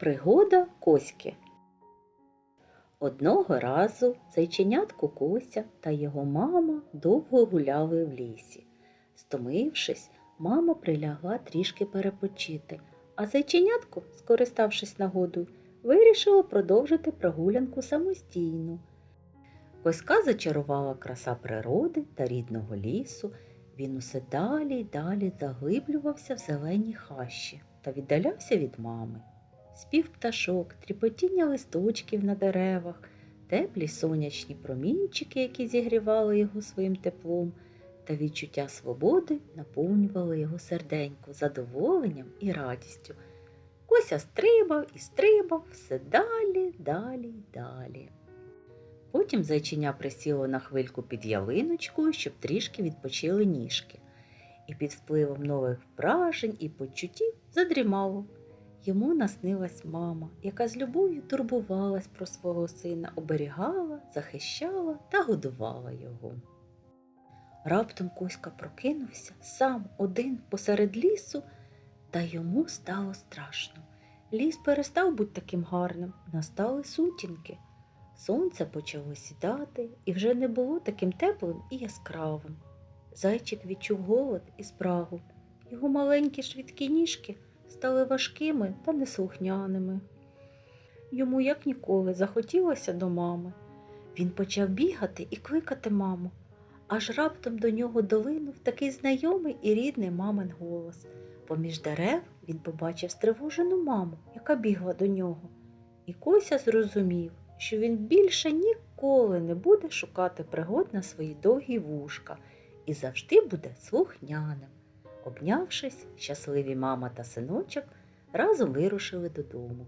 Пригода Коськи. Одного разу зайченятко Кося та його мама довго гуляли в лісі. Стомившись, мама прилягла трішки перепочити, а зайченятко, скориставшись нагодою, вирішило продовжити прогулянку самостійно. Коська зачарувала краса природи та рідного лісу. Він усе далі й далі заглиблювався в зеленій хащі та віддалявся від мами. Спів пташок, тріпотіння листочків на деревах, теплі сонячні промінчики, які зігрівали його своїм теплом, та відчуття свободи наповнювали його серденько задоволенням і радістю. Кося стрибав і стрибав все далі, далі й далі. Потім зайчиня присіло на хвильку під ялиночкою, щоб трішки відпочили ніжки, і під впливом нових вражень і почуттів задрімало. Йому наснилась мама, яка з любов'ю турбувалась про свого сина, оберігала, захищала та годувала його. Раптом Коська прокинувся сам один посеред лісу, та йому стало страшно. Ліс перестав бути таким гарним, настали сутінки. Сонце почало сідати і вже не було таким теплим і яскравим. Зайчик відчув голод і спрагу. Його маленькі швидкі ніжки стали важкими та неслухняними. Йому як ніколи захотілося до мами. Він почав бігати і кликати маму, аж раптом до нього долинув такий знайомий і рідний мамин голос. Поміж дерев він побачив стривожену маму, яка бігла до нього. І Кося зрозумів, що він більше ніколи не буде шукати пригод на свої довгі вушка і завжди буде слухняним. Обнявшись, щасливі мама та синочок разом вирушили додому.